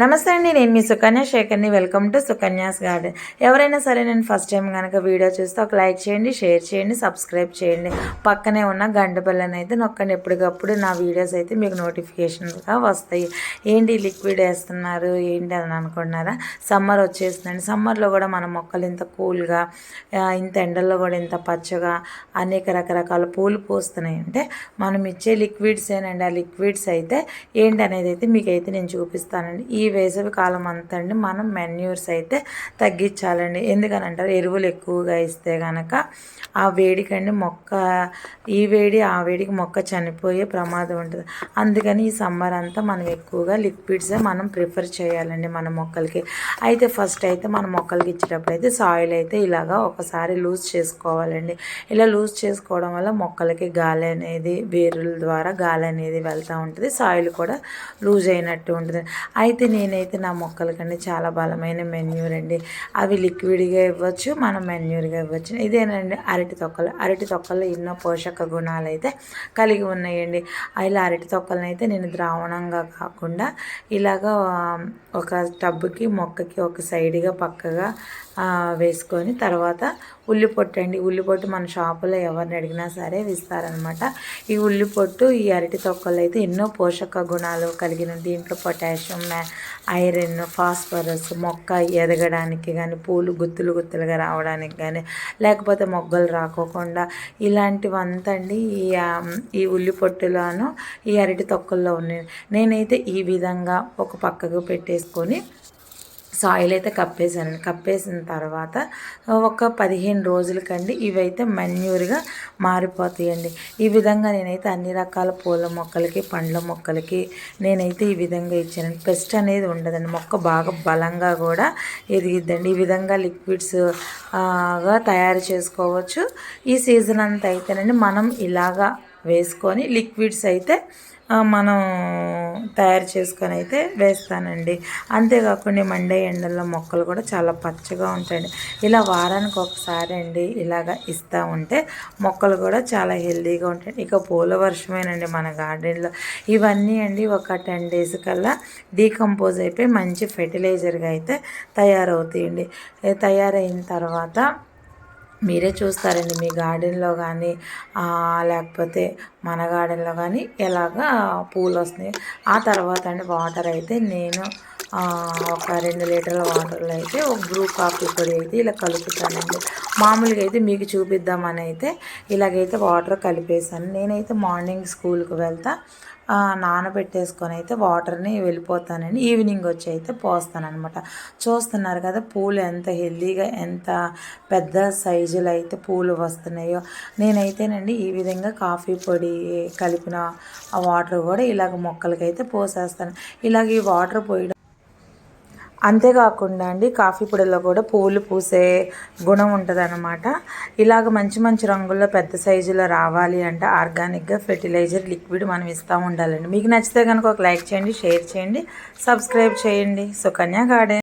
నమస్తే అండి నేను మీ Sukanya శేఖర్ని. Welcome to Sukanya's garden. ఎవరైనా సరే నేను ఫస్ట్ టైం కనుక వీడియో చూస్తే ఒక లైక్ చేయండి షేర్ చేయండి సబ్స్క్రైబ్ చేయండి. పక్కనే ఉన్న గంట బెల్లని అయితే నొక్కండి. ఎప్పటికప్పుడు నా వీడియోస్ అయితే మీకు నోటిఫికేషన్గా వస్తాయి. ఏంటి లిక్విడ్ వేస్తున్నారు ఏంటి అని అనుకుంటున్నారా? సమ్మర్ వచ్చేస్తుందండి సమ్మర్లో కూడా మన మొక్కలు ఇంత కూల్గా ఇంత ఎండల్లో కూడా ఇంత పచ్చగా అనేక రకరకాల పూలు పూస్తున్నాయి. అంటే మనం ఇచ్చే లిక్విడ్స్ ఏనండి ఆ లిక్విడ్స్ అయితే ఏంటి అనేది అయితే మీకైతే నేను చూపిస్తానండి. ఈ వేసవి కాలం అంతా అండి మనం మెన్యూర్స్ అయితే తగ్గించాలండి. ఎందుకని అంటారు? ఎరువులు ఎక్కువగా ఇస్తే కనుక ఆ వేడికండి మొక్క ఈ వేడి ఆ వేడికి మొక్క చనిపోయే ప్రమాదం ఉంటుంది. అందుకని ఈ సమ్మర్ అంతా మనం ఎక్కువగా లిక్విడ్సే మనం ప్రిఫర్ చేయాలండి మన మొక్కలకి. అయితే ఫస్ట్ అయితే మన మొక్కలకి ఇచ్చేటప్పుడు అయితే సాయిల్ అయితే ఇలాగా ఒకసారి లూజ్ చేసుకోవాలండి. ఇలా లూజ్ చేసుకోవడం వల్ల మొక్కలకి గాలి అనేది వేరుల ద్వారా గాలి అనేది వెళ్తూ ఉంటుంది. సాయిల్ కూడా లూజ్ అయినట్టు ఉంటుంది. అయితే నేనైతే నా మొక్కలకండి చాలా బలమైన మెన్యూర్ అండి అవి లిక్విడ్గా ఇవ్వచ్చు మనం మెన్యూర్గా ఇవ్వచ్చు. ఇదేనండి అరటి తొక్కలు. అరటి తొక్కల్లో ఎన్నో పోషక గుణాలు అయితే కలిగి ఉన్నాయండి. ఇలా అరటి తొక్కలను అయితే నేను ద్రావణంగా కాకుండా ఇలాగా ఒక టబ్కి మొక్కకి ఒక సైడ్గా పక్కగా వేసుకొని తర్వాత ఉల్లిపొట్టు అండి. ఉల్లిపొట్టు మన షాపులో ఎవరిని అడిగినా సరే ఇస్తారనమాట ఈ ఉల్లిపొట్టు ఈ అరటి తొక్కలు అయితే ఎన్నో పోషక గుణాలు కలిగిన దీంట్లో పొటాషియం ఐరన్ ఫాస్ఫరస్ మొక్క ఎదగడానికి కానీ పూలు గుత్తులు గుత్తులుగా రావడానికి కానీ లేకపోతే మొగ్గలు రాకోకుండా ఇలాంటివంతా అండి ఈ ఈ ఉల్లిపొట్టులోను ఈ అరటి తొక్కల్లో ఉన్నాయి. నేనైతే ఈ విధంగా ఒక పక్కకు పెట్టేసుకొని సాయిల్ అయితే కప్పేసానండి కప్పేసిన తర్వాత ఒక పదిహేను రోజులకండి ఇవైతే మన్యూర్గా మారిపోతాయండి. ఈ విధంగా నేనైతే అన్ని రకాల పూల మొక్కలకి పండ్ల మొక్కలకి నేనైతే ఈ విధంగా ఇచ్చానండి పెస్ట్ అనేది ఉండదండి. మొక్క బాగా బలంగా కూడా ఎదిగిద్దండి. ఈ విధంగా లిక్విడ్స్గా తయారు చేసుకోవచ్చు. ఈ సీజన్ అంతా అయితేనండి మనం ఇలాగా వేసుకొని లిక్విడ్స్ అయితే మనం తయారు చేసుకొని అయితే వేస్తానండి. అంతేకాకుండా మండే ఎండల్లో మొక్కలు కూడా చాలా పచ్చగా ఉంటాయండి. ఇలా వారానికి ఒకసారి అండి ఇలాగ ఇస్తూ ఉంటే మొక్కలు కూడా చాలా హెల్తీగా ఉంటాయి. ఇక పూల వర్షమేనండి మన గార్డెన్లో. ఇవన్నీ అండి ఒక టెన్ డేస్ కల్లా డీకంపోజ్ అయిపోయి మంచి ఫెర్టిలైజర్గా అయితే తయారవుతాయండి. తయారైన తర్వాత మీరే చూస్తారండి మీ గార్డెన్లో కానీ లేకపోతే మన గార్డెన్లో కానీ ఎలాగా పూలు వస్తున్నాయి ఆ తర్వాత అండి వాటర్ అయితే నేను ఒక రెండు లీటర్ల వాటర్లో అయితే ఒక బ్రూ కాఫీ పొడి అయితే ఇలా కలుపుతానండి. మామూలుగా అయితే మీకు చూపిద్దామని అయితే ఇలాగైతే వాటర్ కలిపేసాను నేనైతే మార్నింగ్ స్కూల్కి వెళ్తా నానబెట్టేసుకొని అయితే వాటర్ని వెళ్ళిపోతానండి. ఈవినింగ్ వచ్చి అయితే పోస్తానమాట చూస్తున్నారు కదా పూలు ఎంత హెల్దీగా ఎంత పెద్ద సైజులో అయితే పూలు వస్తున్నాయో. నేనైతేనండి ఈ విధంగా కాఫీ పొడి కలిపిన ఆ వాటర్ కూడా ఇలాగ మొక్కలకైతే పోసేస్తాను. ఇలాగ ఈ వాటర్ పోయడం అంతేకాకుండా అండి కాఫీ పొడిలో కూడా పువ్వులు పూసే గుణం ఉంటుంది అనమాట ఇలాగ మంచి మంచి రంగుల్లో పెద్ద సైజులో రావాలి అంటే ఆర్గానిక్గా ఫెర్టిలైజర్ లిక్విడ్ మనం ఇస్తూ ఉండాలండి. మీకు నచ్చితే కనుక ఒక లైక్ చేయండి షేర్ చేయండి సబ్స్క్రైబ్ చేయండి. సుకన్య గార్డెన్.